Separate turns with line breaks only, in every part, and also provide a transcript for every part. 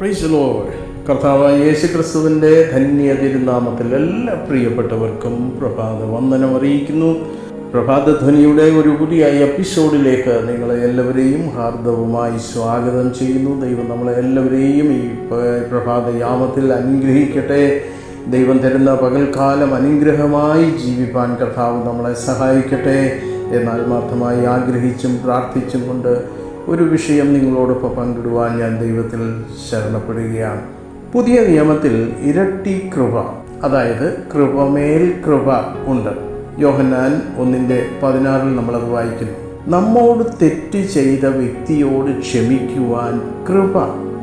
Price കർത്താവ് യേശു ക്രിസ്തുവിന്റെ ധന്യ തിരുനാമത്തിൽ എല്ലാ പ്രിയപ്പെട്ടവർക്കും പ്രഭാത വന്ദനം അറിയിക്കുന്നു. പ്രഭാത ധ്വനിയുടെ ഒരു പുതിയ എപ്പിസോഡിലേക്ക് നിങ്ങളെ എല്ലാവരെയും ഹാർദവുമായി സ്വാഗതം ചെയ്യുന്നു. ദൈവം നമ്മളെ എല്ലാവരെയും ഈ പ്രഭാതയാമത്തിൽ പ്രഭാത യാമത്തിൽ അനുഗ്രഹിക്കട്ടെ. ദൈവം തരുന്ന പകൽക്കാലം അനുഗ്രഹമായി ജീവിപ്പാൻ കർത്താവ് നമ്മളെ സഹായിക്കട്ടെ. എന്നാൽ മാത്രമായി ആഗ്രഹിച്ചും പ്രാർത്ഥിച്ചും കൊണ്ട് ഒരു വിഷയം നിങ്ങളോടൊപ്പം പങ്കിടുവാൻ ഞാൻ ദൈവത്തിൽ ശരണപ്പെടുകയാണ്. പുതിയ നിയമത്തിൽ ഇരട്ടി കൃപ അതായത് കൃപമേൽ കൃപ ഉണ്ട്. യോഹന്നാൻ ഒന്നിന്റെ പതിനാറിൽ നമ്മളത് വായിക്കുന്നു. നമ്മോട് തെറ്റ് ചെയ്ത വ്യക്തിയോട് ക്ഷമിക്കുവാൻ കൃപ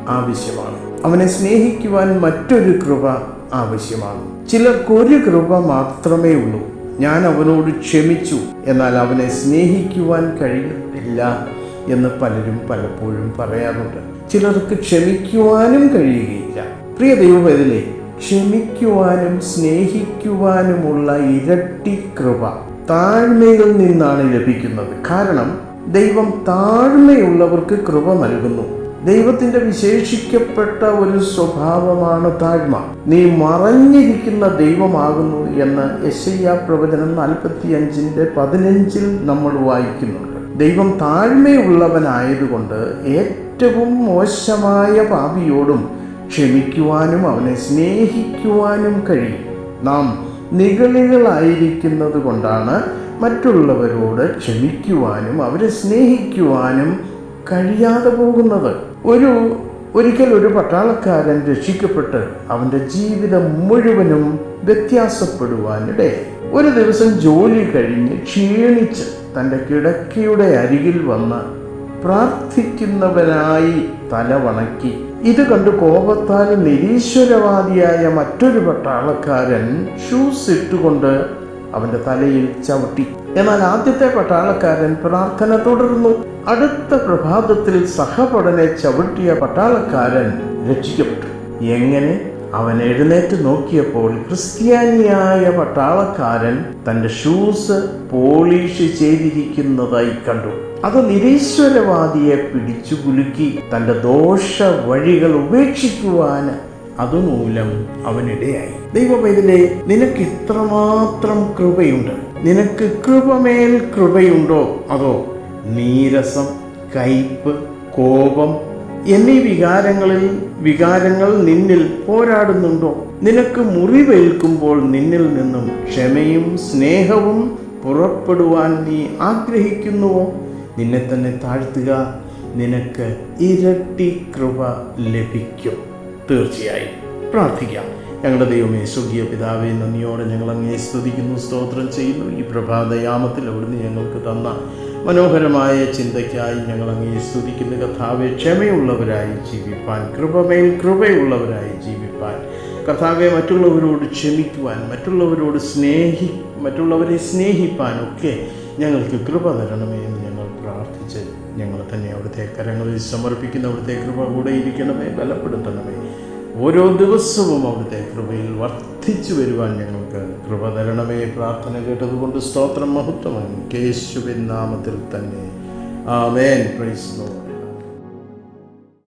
ആവശ്യമാണ്. അവനെ സ്നേഹിക്കുവാൻ മറ്റൊരു കൃപ ആവശ്യമാണ്. ചിലർക്കൊരു കൃപ മാത്രമേ ഉള്ളൂ. ഞാൻ അവനോട് ക്ഷമിച്ചു എന്നാൽ അവനെ സ്നേഹിക്കുവാൻ കഴിയുന്നില്ല എന്ന് പലരും പലപ്പോഴും പറയാറുണ്ട്. ചിലർക്ക് ക്ഷമിക്കുവാനും കഴിയുകയില്ല. പ്രിയ ദൈവവേദനെ ക്ഷമിക്കുവാനും സ്നേഹിക്കുവാനുമുള്ള ഇരട്ടി കൃപ താഴ്മയിൽ നിന്നാണ് ലഭിക്കുന്നത്. കാരണം ദൈവം താഴ്മയുള്ളവർക്ക് കൃപ നൽകുന്നു. ദൈവത്തിന്റെ വിശേഷിക്കപ്പെട്ട ഒരു സ്വഭാവമാണ് താഴ്മ. നീ മറഞ്ഞിരിക്കുന്ന ദൈവമാകുന്നു എന്ന് യശയ്യ പ്രവചനം നാൽപ്പത്തി അഞ്ചിന്റെ പതിനഞ്ചിൽ നമ്മൾ വായിക്കുന്നുണ്ട് ദൈവം താഴ്മയുള്ളവനായതുകൊണ്ട് ഏറ്റവും മോശമായ പാപിയോടും ക്ഷമിക്കുവാനും അവനെ സ്നേഹിക്കുവാനും കഴിയും. നാം നിഗളികളായിരിക്കുന്നത് കൊണ്ടാണ് മറ്റുള്ളവരോട് ക്ഷമിക്കുവാനും അവരെ സ്നേഹിക്കുവാനും കഴിയാതെ പോകുന്നത്. ഒരു ഒരിക്കൽ ഒരു പട്ടാളക്കാരൻ രക്ഷിക്കപ്പെട്ട് അവന്റെ ജീവിതം മുഴുവനും വ്യത്യാസപ്പെടുവാനിടയായി. ഒരു ദിവസം ജോലി കഴിഞ്ഞ് ക്ഷീണിച്ച് തന്റെ കിടക്കയുടെ അരികിൽ വന്ന് പ്രാർത്ഥിക്കുന്നവനായി തലവണക്കി ഇത് കണ്ട് കോപത്താൽ നിരീശ്വരവാദിയായ മറ്റൊരു പട്ടാളക്കാരൻ ഷൂസ് ഇട്ടുകൊണ്ട് അവന്റെ തലയിൽ ചവിട്ടി. എന്നാൽ ആദ്യത്തെ പട്ടാളക്കാരൻ പ്രാർത്ഥന തുടർന്നു. അടുത്ത പ്രഭാതത്തിൽ സഹപടനെ ചവിട്ടിയ പട്ടാളക്കാരൻ രക്ഷിക്കപ്പെട്ടു. എങ്ങനെ? അവൻ എഴുന്നേറ്റ് നോക്കിയപ്പോൾ ക്രിസ്ത്യാനിയായ പട്ടാളക്കാരൻ തന്റെ ഷൂസ് പോളിഷ് ചെയ്തിരിക്കുന്നതായി കണ്ടു. അത് നിരീശ്വരവാദിയെ പിടിച്ചു കുലുക്കി തന്റെ ദോഷ വഴികൾ ഉപേക്ഷിക്കുവാൻ അതുമൂലം അവനിടയായി. ദൈവമേതിലെ നിനക്ക് ഇത്രമാത്രം കൃപയുണ്ട്. നിനക്ക് കൃപമേൽ കൃപയുണ്ടോ? അതോ നീരസം കയ്പ് കോപം എന്നീ വികാരങ്ങളിൽ വികാരങ്ങൾ നിന്നിൽ പോരാടുന്നുണ്ടോ? നിനക്ക് മുറിവേൽക്കുമ്പോൾ നിന്നിൽ നിന്നും ക്ഷമയും സ്നേഹവും പുറപ്പെടുവാൻ നീ ആഗ്രഹിക്കുന്നുവോ? നിന്നെ തന്നെ താഴ്ത്തുക നിനക്ക് ഇരട്ടി കൃപ ലഭിക്കും. തീർച്ചയായും. പ്രാർത്ഥിക്കാം. ഞങ്ങളുടെ ദൈവമേ സ്വർഗീയ പിതാവേ നന്ദിയോടെ ഞങ്ങൾ അങ്ങേ സ്തുതിക്കുന്നു സ്തോത്രം ചെയ്യുന്നു. ഈ പ്രഭാതയാമത്തിൽ അവിടുന്ന് ഞങ്ങൾക്ക് തന്ന മനോഹരമായ ചിന്തയ്ക്കായി ഞങ്ങൾ അങ്ങേ സ്തുതിക്കുന്ന. കഥാവെ ക്ഷമയുള്ളവരായി ജീവിപ്പാൻ കൃപമേൽ കൃപയുള്ളവരായി ജീവിപ്പാൻ. കർത്താവെ മറ്റുള്ളവരോട് ക്ഷമിക്കുവാൻ മറ്റുള്ളവരോട് സ്നേഹി മറ്റുള്ളവരെ സ്നേഹിപ്പാനൊക്കെ ഞങ്ങൾക്ക് കൃപ തരണമേ എന്ന് ഞങ്ങൾ പ്രാർത്ഥിച്ച് ഞങ്ങൾ തന്നെ അവിടുത്തെ കരങ്ങളിൽ സമർപ്പിക്കുന്ന അവിടുത്തെ കൃപ കൂടെ ഇരിക്കണമേ ബലപ്പെടുത്തണമേ. ഓരോ ദിവസവും അവിടുത്തെ കൃപയിൽ വർദ്ധിച്ചു വരുവാൻ ഞങ്ങൾക്ക് കൃപ തരണമേ. പ്രാർത്ഥന കേട്ടതുകൊണ്ട് സ്തോത്രം മഹത്വമാണ് കേശുവിൻ നാമത്തിൽ തന്നെ. ആമേൻ. Praise Lord